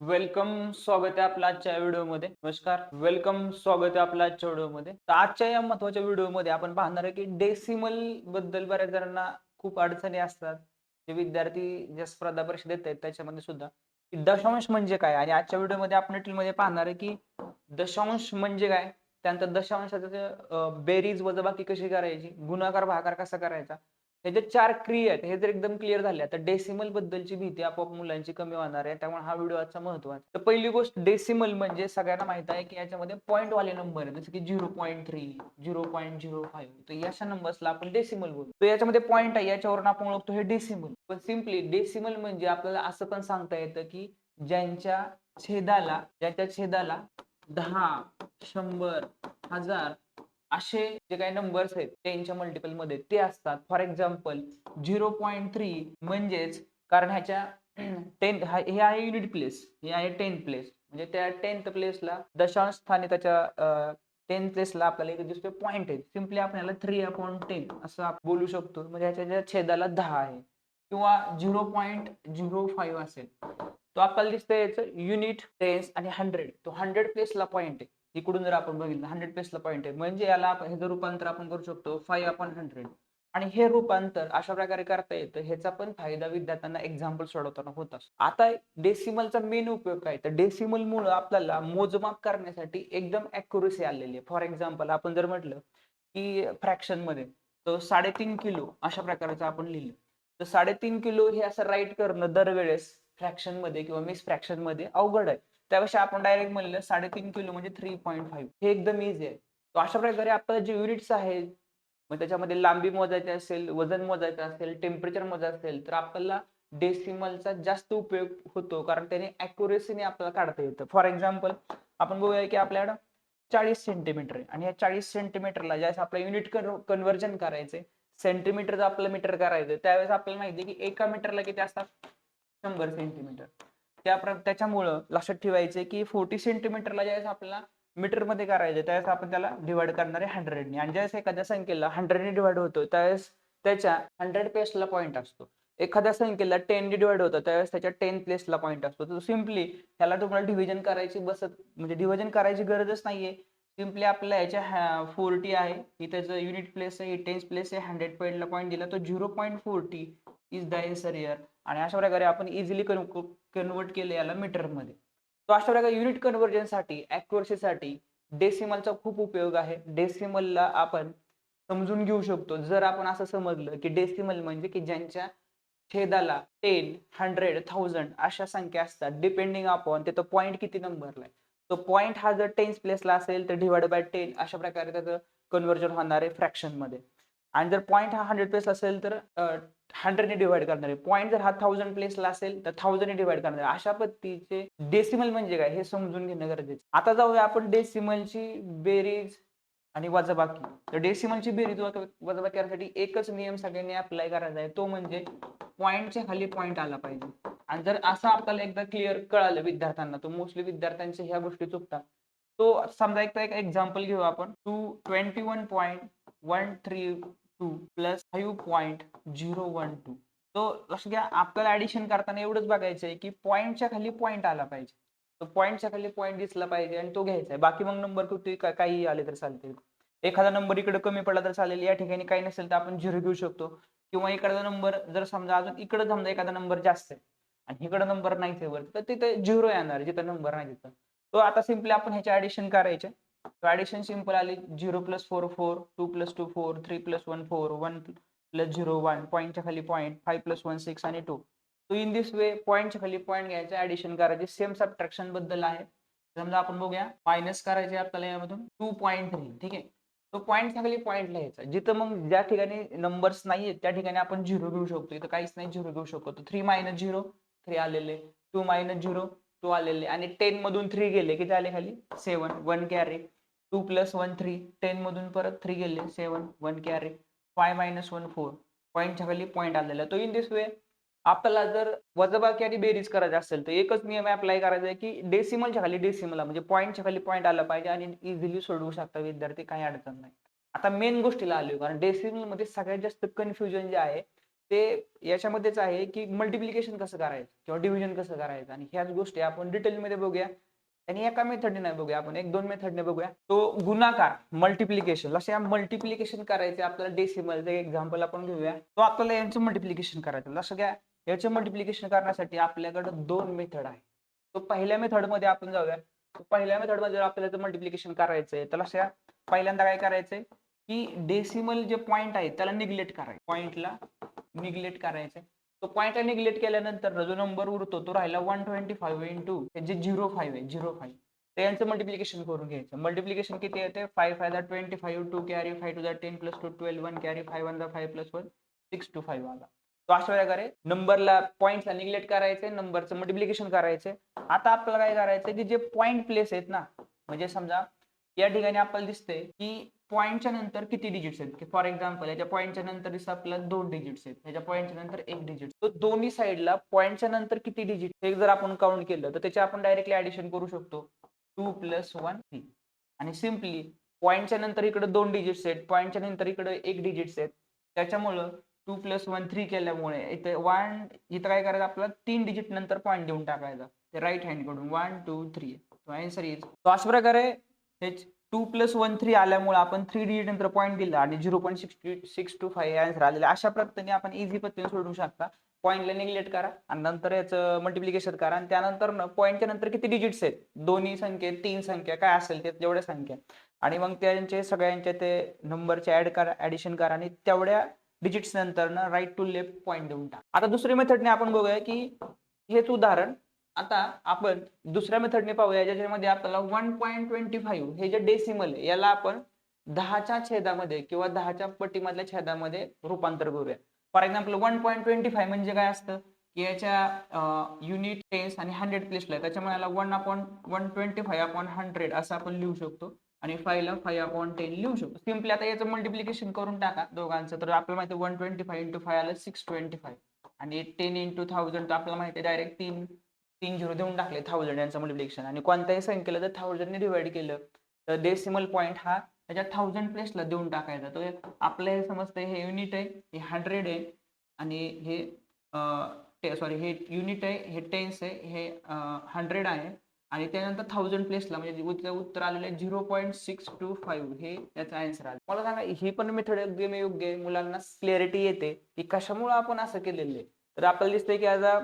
Welcome स्वागत आहे आपल्या आजच्या व्हिडिओमध्ये. नमस्कार. वेलकम स्वागत आहे आपल्या आजच्या व्हिडिओमध्ये. तर आजच्या या महत्त्वाच्या व्हिडिओमध्ये आपण पाहणार आहे की डेसिमलबद्दल बऱ्याच जणांना खूप अडचणी असतात. जे विद्यार्थी ज्या स्पर्धा परीक्षा देत आहेत त्याच्यामध्ये सुद्धा. दशांश म्हणजे काय? आणि आजच्या व्हिडिओमध्ये आपण डिटेल मध्ये पाहणार आहे की दशांश म्हणजे काय? त्यानंतर दशांशाचं बेरीज वजाबाकी कशी करायची? गुणाकार भागाकार कसा करायचा? हे जे चार क्रिया आहेत हे जर एकदम क्लिअर झाल्या तर डेसिमल बद्दलची भीती आपोआप मुलांची कमी होणार आहे. त्यामुळे हा व्हिडिओ आजचा महत्त्वाचा तर पहिली गोष्ट डेसिमल म्हणजे सगळ्यांना माहीत आहे की याच्यामध्ये पॉईंट वाले नंबर आहे जसं की zero point three zero point zero five तर अशा नंबर्सला आपण डेसिमल बोलतो तर याच्यामध्ये पॉईंट आहे याच्यावरून आपण ओळखतो हे डेसिमल पण सिम्पली डेसिमल म्हणजे आपल्याला असं पण सांगता येतं की ज्यांच्या छेदाला ज्यांच्या छेदाला दहा शंभर हजार असे जे काही नंबर्स आहेत टेनच्या मल्टिपलमध्ये ते असतात. For example zero point three म्हणजेच कारण ह्याच्या टेन हे आहे युनिट प्लेस हे आहे टेन प्लेस म्हणजे त्या टेन्थ प्लेसला दशांश स्थानी त्याच्या टेन प्लेसला आपल्याला एक दिसतोय पॉईंट आहे सिम्पली आपण याला थ्री अपॉइंट टेन असं आपण बोलू शकतो. म्हणजे ह्याच्या ज्या छेदाला दहा आहे. किंवा झिरो पॉईंट झिरो फाईव्ह असेल. तो आपल्याला दिसतंय याचं युनिट टेन्स आणि हंड्रेड तो हंड्रेड प्लेसला पॉईंट आहे. इकडून जर आपण बघितलं हंड्रेड प्लेसला पॉईंट आहे म्हणजे याला आपण ह्याचं रूपांतर आपण करू शकतो फाईव्ह अपॉन हंड्रेड आणि हे रूपांतर अशा प्रकारे करता येतं ह्याचा पण फायदा विद्यार्थ्यांना एक्झाम्पल सोडवताना होत असतो. आता डेसिमलचा मेन उपयोग काय? तर डेसिमल मुळे आपल्याला मोजमाप करण्यासाठी एकदम अॅक्युरेसी आलेली आहे. फॉर एक्झाम्पल आपण जर म्हटलं की फ्रॅक्शनमध्ये तर साडेतीन किलो अशा प्रकारचं आपण लिहिलं. तर साडेतीन किलो हे असं राईट करणं दरवेळेस फ्रॅक्शनमध्ये किंवा मिस फ्रॅक्शनमध्ये अवघड आहे. त्यापेक्षा आपण डायरेक्ट म्हणलं साडेतीन किलो म्हणजे थ्री पॉईंट फाईव्ह हे एकदम इझी आहे. तो अशा प्रकारे आपल्याला जे युनिट्स आहेत मग त्याच्यामध्ये लांबी मोजायची असेल वजन मोजायचं असेल टेम्परेचर मोजायचं असेल तर आपल्याला डेसिमलचा जास्त उपयोग होतो कारण त्याने अॅक्युरेसीने आपल्याला काढता येतं. फॉर एक्झाम्पल आपण बघूया की आपल्याकडं चाळीस सेंटीमीटर आहे. आणि या चाळीस सेंटीमीटरला ज्यावेळेस आपलं युनिट कन्वर्जन करायचंय सेंटीमीटरचं आपलं मीटर करायचं त्यावेळेस आपल्याला माहिती आहे की एका मीटरला किती असतात? शंभर सेंटीमीटर त्या त्याच्यामुळं लक्षात ठेवायचं की फोर्टी सेंटीमीटरला ज्यावेळेस आपल्याला मीटरमध्ये करायचं त्यावेळेस आपण त्याला डिवाइड करणार आहे हंड्रेडने आणि ज्यावेळेस एखाद्या संख्येला हंड्रेडने डिवाइड होतो त्यावेळेस त्याच्या हंड्रेड प्लेसला पॉईंट असतो. एखाद्या संख्येला टेन डिवाइड होतं त्यावेळेस त्याच्या टेन प्लेसला पॉईंट असतो. तर सिम्पली ह्याला तुम्हाला डिव्हिजन करायची बसत म्हणजे डिव्हिजन करायची गरजच नाहीये. सिम्पली आपल्याला याच्या फोर्टी आहे. ही त्याचं युनिट प्लेस आहे टेन्स प्लेस आहे हंड्रेड पॉईंटला पॉईंट दिला तो zero point forty is the answer year आणि अशा प्रकारे आपण इझिली कन्वर्ट केले याला मीटरमध्ये. तो अशा प्रकारे युनिट कन्व्हर्जनसाठी ॲक्युरसीसाठी डेसिमलचा खूप उपयोग आहे. डेसिमलला आपण समजून घेऊ शकतो. जर आपण असं समजलं की डेसिमल म्हणजे की ज्यांच्या छेदाला टेन हंड्रेड थाउजंड अशा संख्या असतात डिपेंडिंग अपॉन ते तो पॉईंट किती नंबरला आहे. तो पॉईंट हा जर टेन्स प्लेसला असेल तर डिवाइड बाय टेन अशा प्रकारे त्याचं कन्व्हर्जन होणार आहे फ्रॅक्शनमध्ये. आणि जर पॉईंट हा हंड्रेड प्लेस असेल तर हंड्रेडने डिवाइड करणार आहे. पॉईंट जर हा थाउजंड प्लेसला असेल तर थाउजंडने डिवाइड करणार आहे. अशा पद्धतीचे डेसिमल म्हणजे काय हे समजून घेणं गरजेचं आता जाऊया आपण डेसिमलची बेरीज आणि वजाबाकी. तर डेसिमलची बेरीज वजाबाकी करण्यासाठी एकच नियम सगळ्यांनी अप्लाय करायचा आहे. तो म्हणजे पॉईंटच्या खाली पॉईंट आला पाहिजे. आणि जर असं आपल्याला एकदा क्लिअर कळालं विद्यार्थ्यांना तो मोस्टली विद्यार्थ्यांच्या ह्या गोष्टी चुकतात. तो समजा एकदा एक एक्झाम्पल घेऊ आपण. Two twenty one point one three two plus five point zero one two तो लक्ष घ्या आपल्याला ऍडिशन करताना एवढंच बघायचं आहे की पॉईंटच्या खाली पॉईंट आला पाहिजे. तो पॉईंटच्या खाली पॉईंट दिसला पाहिजे आणि तो घ्यायचा आहे. बाकी मग नंबर कुठे काही आले तर चालतील. एखादा नंबर इकडे कमी पडला तर चालेल. या ठिकाणी काही नसेल तर आपण झिरो घेऊ शकतो. किंवा इकडचा नंबर जर समजा अजून इकडे समजा एखादा नंबर जास्त आहे आणि इकडे नंबर नाही तर तिथे झिरो येणार जिथं नंबर नाही तिथं. तो आता सिम्पली आपण ह्याचे ऍडिशन करायचे. ऍडिशन सिंपल आली zero plus four four two plus two four three plus one four one plus zero one पॉईंटच्या खाली point five plus one six आणि टू तो इन दिस वे पॉईंटच्या खाली पॉईंट घ्यायचा ऍडिशन करायचे. सेम सबट्रॅक्शनबद्दल आहे. समजा आपण बघूया मायनस करायचे आपल्याला यामधून टू पॉईंट थ्री ठीक आहे? तो पॉईंटच्या खाली पॉईंट लिहायचा. जिथं मग ज्या ठिकाणी नंबर्स नाही त्या ठिकाणी आपण झिरो घेऊ शकतो. इथं काहीच नाही झिरो घेऊ शकतो. थ्री मायनस झिरो थ्री आलेले. टू मायनस झिरो टू आलेले. आणि टेन मधून थ्री गेले. किती आले खाली? Seven one carry two plus one three ten मधून परत थ्री गेले. Seven one carry five minus one four पॉईंटच्या खाली पॉईंट आलेला. तो इन दिस वे आपल्याला जर वजबाकी आणि बेरीज करायचा असेल तर एकच नियम अप्लाय करायचा आहे की डेसिमलच्या खाली डेसिमल म्हणजे पॉईंटच्या खाली पॉईंट आला पाहिजे आणि इझिली सोडवू शकता विद्यार्थी. काही अडचण नाही. आता मेन गोष्टीला आलो कारण डेसिमलमध्ये सगळ्यात जास्त कन्फ्युजन जे आहे ते याच्यामध्येच आहे की मल्टिप्लिकेशन कसं करायचं किंवा डिव्हिजन कसं करायचं? आणि ह्याच गोष्टी आपण डिटेलमध्ये बघूया. आणि एका मेथडने नाही बघूया आपण एक दोन मेथडने बघूया. तो गुणाकार मल्टिप्लिकेशन असे या मल्टिप्लिकेशन करायचे आपल्याला डेसिमलचं एक्झाम्पल आपण घेऊया. तो आपल्याला यांचं मल्टिप्लिकेशन करायचं. जसं काय याचं मल्टिप्लिकेशन करण्यासाठी आपल्याकडे दोन मेथड आहे. तो पहिल्या मेथडमध्ये आपण जाऊया. पहिल्या मेथडमध्ये जर आपल्याला मल्टिप्लिकेशन करायचंय तर अशा पहिल्यांदा काय करायचंय? की डेसिमल जे पॉईंट आहे त्याला निग्लेक्ट करायचं. पॉईंटला निग्लेक्ट करायचंय तो पॉईंटला निग्लेक्ट केल्यानंतर जो नंबर उरतो तो राहिला वन ट्वेंटी फाईव्ह इंटू जे झिरो फाईव्ह आहे झिरो फाईव्ह तर यांचं मल्टिप्लिकेशन करून घ्यायचं. मल्टिप्लिकेशन किती येते? Five five twenty five two carry five two ten plus two twelve one carry five one दा five plus one six two five आला तो अशा प्रकारे नंबरला पॉईंटला निग्लेक्ट करायचे नंबरचं मल्टिप्लिकेशन करायचे. आता आपल्याला काय करायचं की जे पॉईंट प्लेस आहेत ना म्हणजे समजा या ठिकाणी आपल्याला दिसतंय की पॉईंटच्या नंतर किती डिजिट्स आहेत. की फॉर एक्झाम्पल याच्या पॉईंटच्या नंतर दिसतं आपल्याला दोन डिजिट्स आहेत. याच्या पॉईंटच्या नंतर एक डिजिट तो दोन्ही साईडला पॉईंटच्या नंतर किती डिजिट हे जर आपण काउंट केलं तर त्याचे आपण डायरेक्टली ऍडिशन करू शकतो. टू प्लस वन थ्री आणि सिम्पली पॉईंटच्या नंतर इकडे दोन डिजिट्स आहेत पॉईंटच्या नंतर इकडे एक डिजिट्स आहेत. त्याच्यामुळं टू प्लस वन थ्री केल्यामुळे इथे वन इथं काय करायचं आपल्याला? तीन डिजिट नंतर पॉईंट देऊन टाकायचा. ते right हँडकडून. One two three answer is तो अशा प्रकारे हे टू प्लस वन थ्री आल्यामुळे आपण थ्री डिजिट नंतर पॉईंट दिला आणि zero point six six two five answer आलेला. अशा पद्धतीने आपण इझी पद्धतीने सोडवू शकता. पॉईंटला निग्लेक्ट करा आणि नंतर याचं मल्टिप्लिकेशन करा आणि त्यानंतर पॉईंटच्या नंतर किती डिजिट्स आहेत? दोन्ही संख्या तीन संख्या काय असेल ते जेवढ्या संख्या. आणि मग त्यांचे सगळ्यांचे ते नंबरचे ऍड करा ऍडिशन करा आणि तेवढ्या डिजिट्स नंतर ना राईट टू लेफ्ट पॉईंट देऊन टाका. आता दुसरी मेथडने आपण बघूया की हेच उदाहरण आता आपण दुसऱ्या मेथडने पाहूया ज्याच्यामध्ये आपल्याला वन पॉईंट ट्वेंटी फाईव्ह हे जे डेसिमल आहे याला आपण दहाच्या छेदामध्ये किंवा दहाच्या पटीमधल्या छेदामध्ये रूपांतर करूया. For example one point twenty five म्हणजे काय असतं? की याच्या युनिट टेन्स आणि हंड्रेड प्लेसला त्याच्यामुळे याला one upon one twenty five upon hundred असं आपण लिहू शकतो. आणि फायला फाईव्ह अपॉन टेन लिहू शकतो. सिम्पली आता याचं मल्टिप्लिकेशन करून टाका दोघांचं. तर आपल्याला माहिती one twenty five into five आलं सिक्स ट्वेंटी फाईव्ह आणि टेन इंटू थाउजंड तर आपल्याला माहिती आहे डायरेक्ट तीन तीन झिरो देऊन टाकले थाउजंड यांचं मल्टिप्लिकेशन आणि कोणत्याही संख्येला जर थाउजंडने डिवाइड केलं. तर डेसिमल पॉईंट हा त्याच्या थाउजंड प्लेसला देऊन टाकायचा. तो आपलं हे समजतं हे युनिट आहे हे हंड्रेड आहे आणि हे सॉरी हे युनिट आहे हे टेन्स आहे हे हंड्रेड आहे. आणि त्यानंतर थाउजंड प्लेसला म्हणजे उत्तर उत्तर आलेलं आहे zero point six two five हे याचा आन्सर आला. मला सांगा ही पण मेथड योग्य मी योग्य आहे. मुलांना क्लिअरिटी येते. की कशामुळे आपण असं केलेलं आहे? तर आपल्याला दिसतंय की आता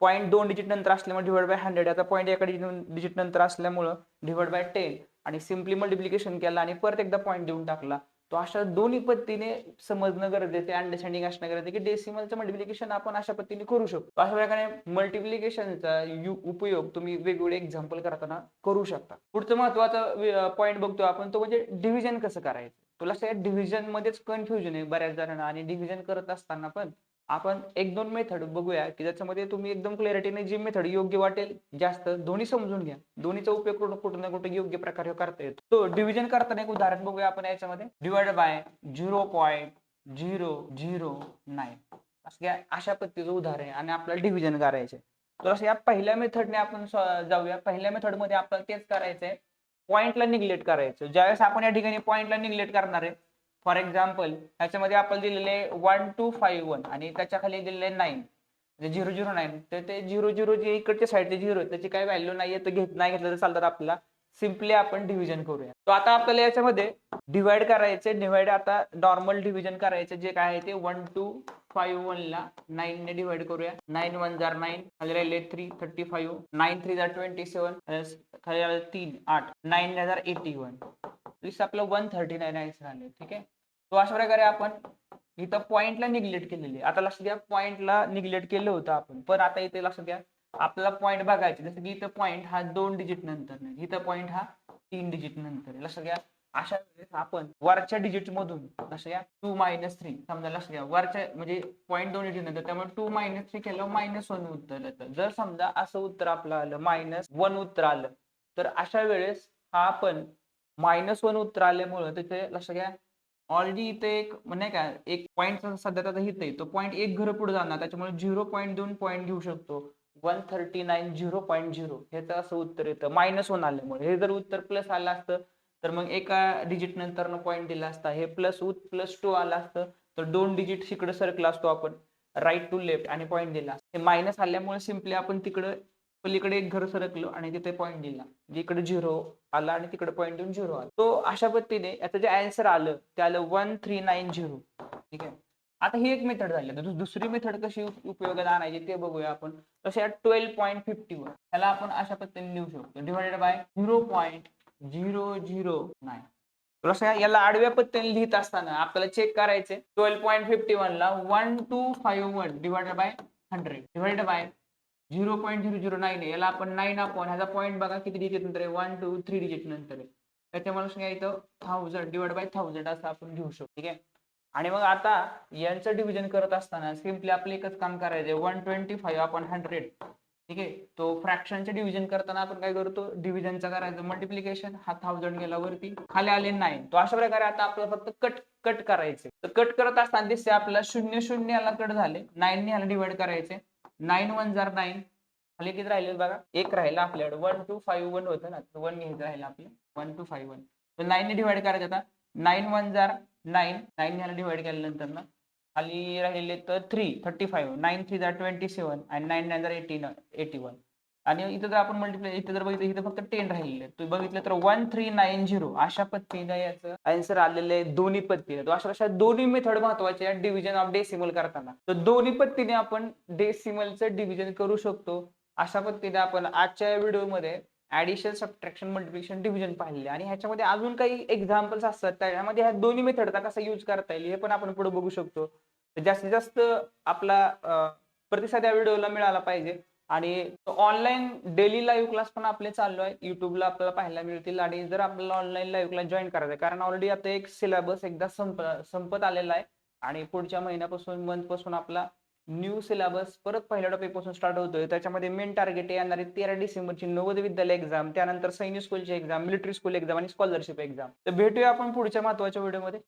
पॉईंट दोन डिजिट नंतर असल्यामुळे डिवाइड बाय हंड्रेड आता पॉईंट एका डिजिट नंतर असल्यामुळं डिवाइड बाय टेन आणि सिम्पली मल्टिप्लिकेशन केला आणि परत एकदा पॉईंट देऊन टाकला. तो अशा दोन्ही पद्धतीने समजणं गरजेचं आहे अंडरस्टँडिंग असणं गरजेचं की डेसिमलचं मल्टिप्लिकेशन आपण अशा पद्धतीने करू शकतो. अशा प्रकारे मल्टिप्लिकेशनचा उपयोग तुम्ही वेगवेगळे एक्झाम्पल करताना करू शकता. पुढचं महत्वाचं पॉईंट बघतो आपण तो म्हणजे डिव्हिजन कसं करायचं? तुला सगळ्या डिव्हिजन मध्येच कन्फ्युजन आहे बऱ्याच जणांना आणि डिव्हिजन करत असताना पण आपण एक दोन मेथड बघूया की ज्याच्यामध्ये तुम्ही एकदम क्लॅरिटीने जी मेथड योग्य वाटेल जास्त दोन्ही समजून घ्या. दोन्हीचा उपयोग करून कुठं ना कुठे योग्य प्रकारे करता येतो. तो डिव्हिजन करताना एक उदाहरण बघूया आपण याच्यामध्ये. Divide by zero point zero zero nine असं अशा पद्धतीचं उदाहरण आहे आणि आपल्याला डिव्हिजन करायचे तर असं या पहिल्या मेथडने आपण जाऊया. पहिल्या मेथडमध्ये आपल्याला तेच करायचंय. पॉईंटला निग्लेक्ट करायचं. ज्यावेळेस आपण या ठिकाणी पॉईंटला निग्लेक्ट करणार आहे फॉर एक्झाम्पल ह्याच्यामध्ये आपण दिलेले वन टू फाईव्ह वन आणि त्याच्याखाली दिलेले नाईन म्हणजे झिरो झिरो नाईन तर ते झिरो झिरो जे इकडच्या साईडचे झिरो आहे त्याची काही व्हॅल्यू नाहीये तर घेत नाही घेतलं तर चालतात आपल्याला. सिम्पली आपण डिव्हिजन करूया. तो आता आपल्याला याच्यामध्ये डिवाइड करायचे डिवाइड आता नॉर्मल डिव्हिजन करायचे जे काय आहे ते वन टू फाईव्ह वन ला नाईन ने डिवाइड करूया. नाईन वन जार नाईन खाली राहिले three thirty five nine three जार ट्वेंटी सेवन खाली राहिले तीन आठ. नाईन हजार एटी वन आपलं वन थर्टी नाईन आन्सर आले ठीक आहे? तो अशा प्रकारे आपण इथं पॉइंटला निग्लेक्ट केलेली आता लक्ष द्या पॉइंटला निग्लेक्ट केलं होतं आपण. पण आता इथे लक्ष द्या आपल्याला पॉईंट बघायचे जसं की इथं पॉईंट हा दोन डिजिट नंतर नाही. इथं पॉईंट हा तीन डिजिट नंतर लक्ष घ्या अशा वेळेस आपण वरच्या डिजिट मधून लक्ष घ्या टू मायनस थ्री समजा लक्ष घ्या वरच्या म्हणजे पॉईंट दोन डिजिट नंतर त्यामुळे टू मायनस थ्री केलं मायनस वन उत्तर येतं. जर समजा असं उत्तर आपलं आलं मायनस वन उत्तर आलं तर अशा वेळेस हा आपण मायनस वन उत्तर आल्यामुळं तिथे लक्षात घ्या ऑलरेडी इथे एक नाही काय एक पॉईंट सध्या आता इथे तो पॉईंट एक घर पुढे जाणार त्याच्यामुळे झिरो पॉईंट दोन पॉईंट घेऊ शकतो. One thirty nine zero point zero ह्याचं असं उत्तर येतं. मायनस वन आल्यामुळे. हे जर उत्तर प्लस आलं असतं तर मग एका डिजिट नंतर पॉईंट दिला असता हे प्लस प्लस टू आला असतं तर दोन डिजिट तिकडे सरकला असतो आपण. राईट टू लेफ्ट आणि पॉईंट दिला हे मायनस आल्यामुळे सिम्पली आपण तिकडं पलीकडे एक घर सरकलो आणि तिथे पॉईंट दिला. जिकडे झिरो आला आणि तिकडे पॉईंट देऊन झिरो आला. तो अशा पद्धतीने याचं जे आन्सर आलं ते आलं वन थ्री नाईन झिरो ठीक आहे? आता ही एक मेथड झाली. तर दुस- दुसरी मेथड कशी उपयोगात आणायची ते बघूया आपण. तसे ट्वेल्व पॉईंट फिफ्टी वन ह्याला आपण अशा पद्धतीने लिहू शकतो. Divided by zero point zero zero nine याला आडव्या पद्धतीने लिहित असताना आपल्याला चेक करायचे ट्वेल्व पॉईंट फिफ्टी वन ला one two five one divided by hundred divided by zero point zero zero nine आहे. याला आपण नाईन अपॉन ह्याचा पॉईंट बघा किती डिजिट नंतर आहे? वन टू थ्री डिजिट नंतर आहे. त्याच्यामुळे काय इथं थाउजंड डिवाइड बाय थाउजंड असं आपण घेऊ शकतो ठीक आहे? आणि मग आता यांचं डिव्हिजन करत असताना सिम्पली आपलं एकच काम करायचं one twenty five upon hundred ठीक आहे? तो फ्रॅक्शनचे डिव्हिजन करताना आपण काय करतो? डिव्हिजनचा करायचं. मल्टिप्लिकेशन हा थाउजंड गेला वरती. खाली आले नाईन तो अशा प्रकारे आता आपल्याला फक्त कट कट करायचे तर कट करत असताना दिसते आपल्याला शून्य शून्य याला कट झाले. नाईन ह्याला डिवाइड करायचे नाईन वन जार नाईन खाली किती राहिले बघा? एक राहिला आपल्याकडे. वन टू फाईव्ह वन होतं ना वन घ्यायचं राहिलं आपलं. One two five one. तर नाईनने डिवाइड करायचं आता. नाईन वन जार नाईन नाईन ह्याला डिवाइड केल्यानंतर ना खाली राहिले तर three thirty five nine three जार ट्वेंटी सेवन आणि नाईन नाईन जार एटी एटी वन आणि इथं जर आपण मल्टिप्लाय इथं जर बघितलं इथं फक्त टेन राहिले तू बघितलं तर वन थ्री नाईन झिरो अशा पद्धतीनं याचं आन्सर आलेलं आहे दोन्ही पद्धतीने. अशा अशा दोन्ही मेथड महत्त्वाचे डिव्हिजन ऑफ डेसिमल करताना. तर दोन्ही पद्धतीने आपण डेसिमलचं डिव्हिजन करू शकतो. अशा पद्धतीने आपण आजच्या व्हिडिओमध्ये ऍडिशन सबट्रॅक्शन मल्टिप्लिकेशन डिव्हिजन पाहिले. आणि ह्याच्यामध्ये अजून काही एक्झाम्पल्स असतात. त्यामध्ये ह्या दोन्ही मेथडचा कसा यूज करता येईल हे पण आपण पुढे बघू शकतो. जास्तीत जास्त आपला प्रतिसाद या व्हिडिओला मिळाला पाहिजे. आणि ऑनलाईन डेली लाईव्ह क्लास पण आपले चालू आहे युट्यूबला आपल्याला पाहायला मिळतील आणि जर आपल्याला ऑनलाईन लाईव्ह क्लास जॉईन करायचं आहे कारण ऑलरेडी आता एक सिलेबस एकदा संप संपत आलेला आहे. आणि पुढच्या महिन्यापासून मंथपासून आपला न्यू सिलेबस परत पहिल्या टॉपिकपासून स्टार्ट होतोय. त्याच्यामध्ये मेन टार्गेट येणारी तेरा डिसेंबरची नवोदय विद्यालय एक्झाम त्यानंतर सैनिक स्कूलची एक्झाम मिलिटरी स्कूल एक्झाम आणि स्कॉलरशिप एक्झाम तर भेटूया आपण पुढच्या महत्त्वाच्या व्हिडिओमध्ये